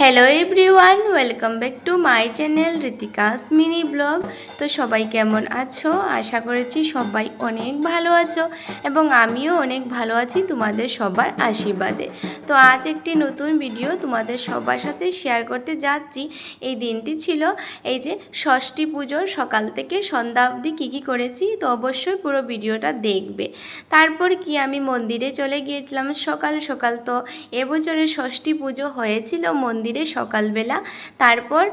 Hello everyone welcome back to my channel Ritika's mini vlog তো সবাই কেমন আছো? আশা করেছি সবাই অনেক ভালো আছো এবং আমিও অনেক ভালো আছি তোমাদের সবার আশীর্বাদে। তো আজ একটি নতুন ভিডিও তোমাদের সবার সাথে শেয়ার করতে যাচ্ছি। এই দিনটি ছিল এই যে ষষ্ঠী পুজোর সকাল থেকে সন্ধ্যা অবধি কী কী করেছি, তো অবশ্যই পুরো ভিডিওটা দেখবে। তারপর কি আমি মন্দিরে চলে গিয়েছিলাম, সকাল সকাল তো এবছরের ষষ্ঠী পুজো হয়েছিল মন্দিরে সকালবেলা। তারপর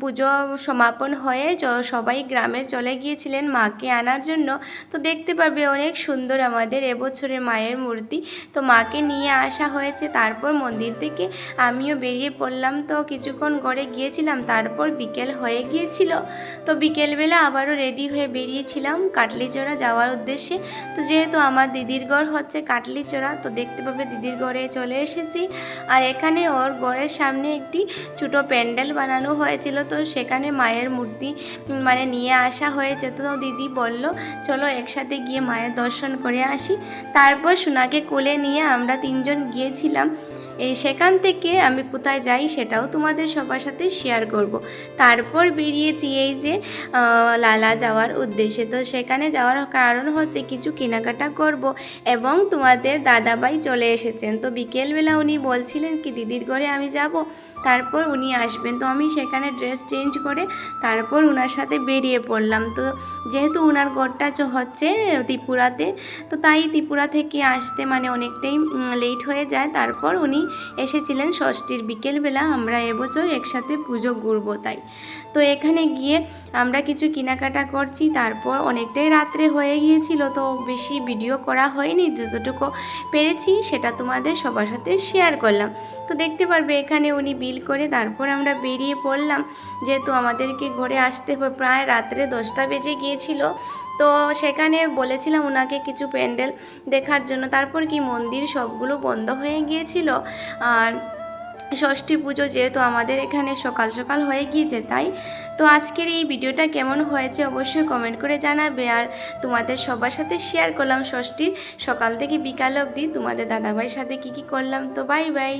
পুজো সমাপন হয়ে সবাই গ্রামে চলে গিয়েছিলেন মাকে আনার জন্য। তো দেখতে পারবে অনেক সুন্দর আমাদের এবছরের মায়ের মূর্তি। তো মাকে নিয়ে আসা হয়েছে। তারপর মন্দির থেকে আমিও বেরিয়ে পড়লাম। তো কিছুক্ষণ ঘরে গিয়েছিলাম। তারপর বিকেল হয়ে গিয়েছিল। তো বিকেলবেলা আবারও রেডি হয়ে বেরিয়েছিলাম কাটলিচড়া যাওয়ার উদ্দেশ্যে। তো যেহেতু আমার দিদির ঘর হচ্ছে কাটলিচড়া, তো দেখতে পাবে দিদির ঘরে চলে এসেছি। আর এখানে ওর ঘরের সামনে একটি ছোটো প্যান্ডেল বানানো হয়েছিল। তো সেখানে মায়ের মূর্তি মানে নিয়ে আসা হয়েছে। তো দিদি বলল, চলো একসাথে গিয়ে মায়ের দর্শন করে আসি। তারপর সোনাকে কোলে নিয়ে আমরা তিনজন গিয়েছিলাম। এই সেখান থেকে আমি কোথায় যাই সেটাও তোমাদের সবার সাথে শেয়ার করব। তারপর বেরিয়েছি এই যে লালা যাওয়ার উদ্দেশ্যে। তো সেখানে যাওয়ার কারণ হচ্ছে কিছু কেনাকাটা করব এবং তোমাদের দাদাবাই চলে এসেছেন। তো বিকেলবেলা উনি বলছিলেন কি, দিদির ঘরে আমি যাব। তারপর উনি আসবেন। তো আমি সেখানে ড্রেস চেঞ্জ করে তারপর ওনার সাথে বেরিয়ে পড়লাম। তো যেহেতু ওনার ঘরটা হচ্ছে ত্রিপুরাতে, তো তাই ত্রিপুরা থেকে আসতে মানে অনেকটাই লেট হয়ে যায়। তারপর উনি এসেছিলেন ষষ্ঠীর বিকেলবেলা আমরা এবছর একসাথে পুজো ঘুরবো তাই। তো এখানে গিয়ে আমরা কিছু কেনাকাটা করছি। তারপর অনেকটাই রাত্রে হয়ে গিয়েছিল, তো বেশি ভিডিও করা হয়নি। যতটুকু পেরেছি সেটা তোমাদের সবার সাথে শেয়ার করলাম। তো দেখতে পারবে এখানে উনি বিল করে তারপর আমরা বেরিয়ে পড়লাম। যেহেতু আমাদেরকে ঘরে আসতে প্রায় রাত্রে দশটা বেজে গিয়েছিল। তো সেখানে বলেছিলাম ওনাকে কিছু প্যান্ডেল দেখার জন্য। তারপর কি মন্দির সবগুলো বন্ধ হয়ে গিয়েছিল। আর ষষ্ঠী পুজো যেহেতু আমাদের এখানে সকাল সকাল হয়ে গিয়েছে, তাই? তো আজকের এই ভিডিওটা কেমন হয়েছে অবশ্যই কমেন্ট করে জানাবে। আর তোমাদের সবার সাথে শেয়ার করলাম ষষ্ঠীর। সকাল থেকে বিকাল অবধি তোমাদের দাদাভাইয়ের সাথে কি কি করলাম, তো বাই বাই